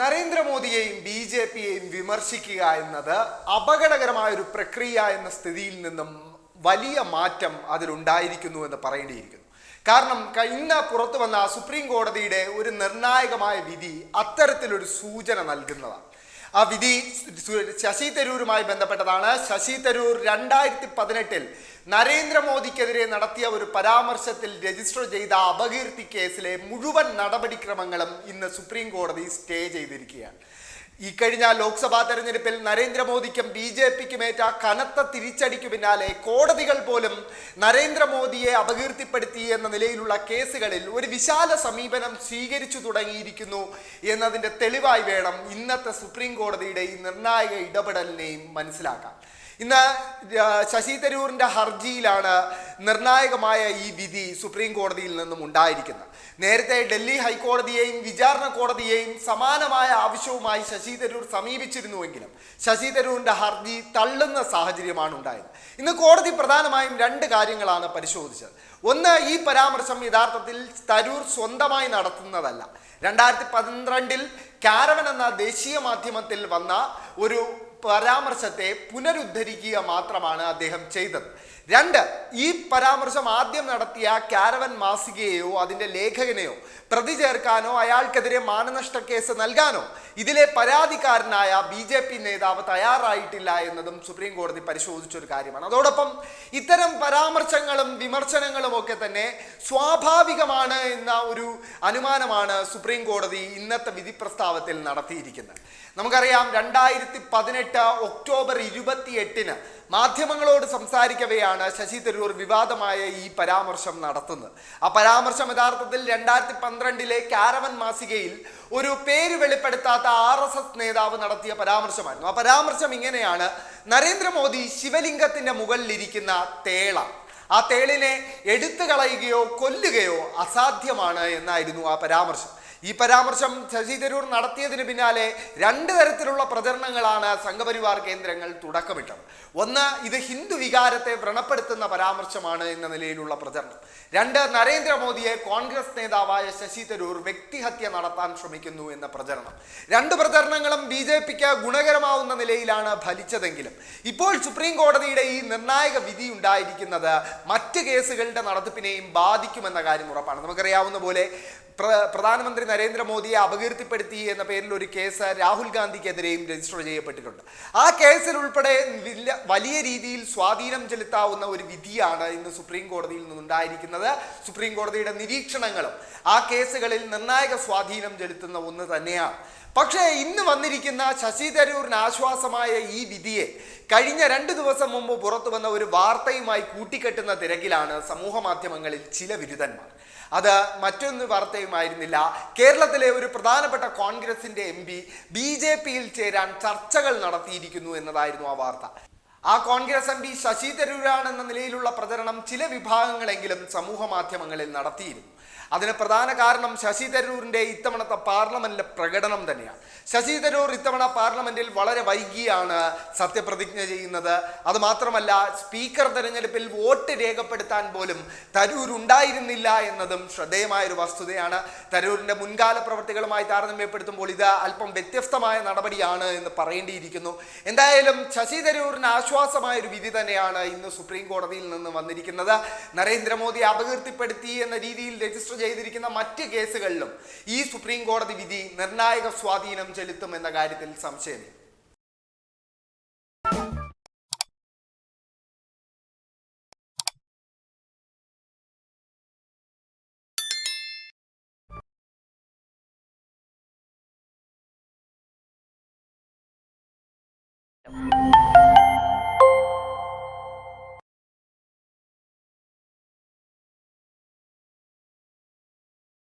നരേന്ദ്രമോദിയെയും B J പിയെയും വിമർശിക്കുക എന്നത് അപകടകരമായ ഒരു പ്രക്രിയ എന്ന സ്ഥിതിയിൽ നിന്നും വലിയ മാറ്റം അതിലുണ്ടായിരിക്കുന്നു എന്ന് പറയേണ്ടിയിരിക്കുന്നു. കാരണം ഇന്ന് പുറത്തു വന്ന സുപ്രീം കോടതിയുടെ ഒരു നിർണായകമായ വിധി അത്തരത്തിലൊരു സൂചന നൽകുന്നതാണ്. ആ വിധി ശശി തരൂരുമായി ബന്ധപ്പെട്ടതാണ്. ശശി തരൂർ രണ്ടായിരത്തി പതിനെട്ടിൽ നരേന്ദ്രമോദിക്കെതിരെ നടത്തിയ ഒരു പരാമർശത്തിൽ രജിസ്റ്റർ ചെയ്ത അപകീർത്തി കേസിലെ മുഴുവൻ നടപടിക്രമങ്ങളും ഇന്ന് സുപ്രീം കോടതി സ്റ്റേ ചെയ്തിരിക്കുകയാണ്. ഈ കഴിഞ്ഞ ലോക്സഭാ തെരഞ്ഞെടുപ്പിൽ നരേന്ദ്രമോദിക്കും ബി ജെ പിക്കുമേറ്റ കനത്ത തിരിച്ചടിക്കു പിന്നാലെ കോടതികൾ പോലും നരേന്ദ്രമോദിയെ അപകീർത്തിപ്പെടുത്തി എന്ന നിലയിലുള്ള കേസുകളിൽ ഒരു വിശാല സമീപനം സ്വീകരിച്ചു തുടങ്ങിയിരിക്കുന്നു എന്നതിന്റെ തെളിവായി വേണം ഇന്നത്തെ സുപ്രീം കോടതിയുടെ ഈ നിർണായക ഇടപെടലിനെയും മനസ്സിലാക്കാൻ. ഇന്ന് ശശി തരൂരിന്റെ ഹർജിയിലാണ് നിർണായകമായ ഈ വിധി സുപ്രീം കോടതിയിൽ നിന്നും ഉണ്ടായിരിക്കുന്നത്. നേരത്തെ ഡൽഹി ഹൈക്കോടതിയെയും വിചാരണ കോടതിയെയും സമാനമായ ആവശ്യവുമായി ശശി തരൂർ സമീപിച്ചിരുന്നുവെങ്കിലും ശശി തരൂരിന്റെ ഹർജി തള്ളുന്ന സാഹചര്യമാണ് ഉണ്ടായത്. ഇന്ന് കോടതി പ്രധാനമായും രണ്ട് കാര്യങ്ങളാണ് പരിശോധിച്ചത്. ഒന്ന് ഈ പരാമർശം യഥാർത്ഥത്തിൽ തരൂർ സ്വന്തമായി നടത്തുന്നതല്ല. രണ്ടായിരത്തി പന്ത്രണ്ടിൽ കാരവൻ എന്ന ദേശീയ മാധ്യമത്തിൽ വന്ന ഒരു പരാമർശത്തെ പുനരുദ്ധരിക്കുക മാത്രമാണ് അദ്ദേഹം ചെയ്തത്. രണ്ട് ഈ പരാമർശം ആദ്യം നടത്തിയ കാരവൻ മാസികയെയോ അതിന്റെ ലേഖകനെയോ പ്രതി ചേർക്കാനോ അയാൾക്കെതിരെ മാനനഷ്ട കേസ് നൽകാനോ ഇതിലെ പരാതിക്കാരനായ ബി ജെ പി നേതാവ് തയ്യാറായിട്ടില്ല എന്നതും സുപ്രീം കോടതി പരിശോധിച്ച ഒരു കാര്യമാണ്. അതോടൊപ്പം ഇത്തരം പരാമർശങ്ങളും വിമർശനങ്ങളും ഒക്കെ തന്നെ സ്വാഭാവികമാണ് എന്ന ഒരു അനുമാനമാണ് സുപ്രീം കോടതി ഇന്നത്തെ വിധി പ്രസ്താവത്തിൽ നടത്തിയിരിക്കുന്നത്. നമുക്കറിയാം രണ്ടായിരത്തി പതിനെട്ട് ഒക്ടോബർ ഇരുപത്തി എട്ടിന് മാധ്യമങ്ങളോട് സംസാരിക്കവെയാണ് ശശി തരൂർ വിവാദമായ ഈ പരാമർശം നടത്തുന്നത്. ആ പരാമർശം യഥാർത്ഥത്തിൽ രണ്ടായിരത്തി പന്ത്രണ്ടിലെ കാരവൻ മാസികയിൽ ഒരു പേര് വെളിപ്പെടുത്താത്ത ആർ എസ് എസ് നേതാവ് നടത്തിയ പരാമർശമായിരുന്നു. ആ പരാമർശം ഇങ്ങനെയാണ്. നരേന്ദ്രമോദി ശിവലിംഗത്തിന്റെ മുകളിലിരിക്കുന്ന തേള. ആ തേളിനെ എടുത്തു കളയുകയോ കൊല്ലുകയോ അസാധ്യമാണ് എന്നായിരുന്നു ആ പരാമർശം. ഈ പരാമർശം ശശി തരൂർ നടത്തിയതിന് പിന്നാലെ രണ്ട് തരത്തിലുള്ള പ്രചരണങ്ങളാണ് സംഘപരിവാർ കേന്ദ്രങ്ങൾ തുടക്കമിട്ടത്. ഒന്ന് ഇത് ഹിന്ദു വികാരത്തെ വ്രണപ്പെടുത്തുന്ന പരാമർശമാണ് എന്ന നിലയിലുള്ള പ്രചരണം. രണ്ട് നരേന്ദ്രമോദിയെ കോൺഗ്രസ് നേതാവായ ശശി തരൂർ വ്യക്തിഹത്യ നടത്താൻ ശ്രമിക്കുന്നു എന്ന പ്രചരണം. രണ്ട് പ്രചരണങ്ങളും ബി ജെ പിക്ക് ഗുണകരമാവുന്ന നിലയിലാണ് ഫലിച്ചതെങ്കിലും. ഇപ്പോൾ സുപ്രീം കോടതിയുടെ ഈ നിർണായക വിധി ഉണ്ടായിരിക്കുന്നത് മറ്റ് കേസുകളുടെ നടത്തിപ്പിനെയും ബാധിക്കുമെന്ന കാര്യം ഉറപ്പാണ്. നമുക്കറിയാവുന്ന പോലെ പ്രധാനമന്ത്രി നരേന്ദ്രമോദിയെ അപകീർത്തിപ്പെടുത്തി എന്ന പേരിൽ ഒരു കേസ് രാഹുൽ ഗാന്ധിക്കെതിരെയും രജിസ്റ്റർ ചെയ്യപ്പെട്ടിട്ടുണ്ട്. ആ കേസിൽ ഉൾപ്പെടെ വലിയ രീതിയിൽ സ്വാധീനം ചെലുത്താവുന്ന ഒരു വിധിയാണ് ഇന്ന് സുപ്രീം കോടതിയിൽ നിന്നുണ്ടായിരിക്കുന്നത്. സുപ്രീം കോടതിയുടെ നിരീക്ഷണങ്ങളും ആ കേസുകളിൽ നിർണായക സ്വാധീനം ചെലുത്തുന്ന ഒന്ന് തന്നെയാണ്. പക്ഷേ ഇന്ന് വന്നിരിക്കുന്ന ശശി തരൂരിന് ആശ്വാസമായ ഈ വിധിയെ കഴിഞ്ഞ രണ്ട് ദിവസം മുമ്പ് പുറത്തു വന്ന ഒരു വാർത്തയുമായി കൂട്ടിക്കെട്ടുന്ന തിരക്കിലാണ് സമൂഹ മാധ്യമങ്ങളിൽ ചില ബിരുദന്മാർ അത് മറ്റൊന്ന് വാർത്തയുമായിരുന്നില്ല. കേരളത്തിലെ ഒരു പ്രധാനപ്പെട്ട കോൺഗ്രസിന്റെ എം പി ബി ജെ പിയിൽ ചേരാൻ ചർച്ചകൾ നടത്തിയിരിക്കുന്നു എന്നതായിരുന്നു ആ വാർത്ത. ആ കോൺഗ്രസ് എം പി ശശി തരൂരാണെന്ന നിലയിലുള്ള പ്രചരണം ചില വിഭാഗങ്ങളെങ്കിലും സമൂഹ മാധ്യമങ്ങളിൽ നടത്തിയിരുന്നു. അതിന് പ്രധാന കാരണം ശശി തരൂരിന്റെ ഇത്തവണത്തെ പാർലമെന്റിലെ പ്രകടനം തന്നെയാണ്. ശശി തരൂർ ഇത്തവണ പാർലമെന്റിൽ വളരെ വൈകിയാണ് സത്യപ്രതിജ്ഞ ചെയ്യുന്നത്. അത് മാത്രമല്ല സ്പീക്കർ തെരഞ്ഞെടുപ്പിൽ വോട്ട് രേഖപ്പെടുത്താൻ പോലും തരൂർ ഉണ്ടായിരുന്നില്ല എന്നതും ശ്രദ്ധേയമായ ഒരു വസ്തുതയാണ്. തരൂരിന്റെ മുൻകാല പ്രവർത്തികളുമായി താരതമ്യപ്പെടുത്തുമ്പോൾ ഇത് അല്പം വ്യത്യസ്തമായ നടപടിയാണ് എന്ന് പറയേണ്ടിയിരിക്കുന്നു. എന്തായാലും ശശി തരൂരിന് ആശ്വാസമായ ഒരു വിധി തന്നെയാണ് ഇന്ന് സുപ്രീം കോടതിയിൽ നിന്ന് വന്നിരിക്കുന്നത്. നരേന്ദ്രമോദി അപകീർത്തിപ്പെടുത്തി എന്ന രീതിയിൽ രജിസ്റ്റർ ചെയ്തിരിക്കുന്ന മറ്റ് കേസുകളിലും ഈ സുപ്രീം കോടതി വിധി നിർണായക സ്വാധീനം ചെലുത്തും എന്ന കാര്യത്തിൽ സംശയമില്ല.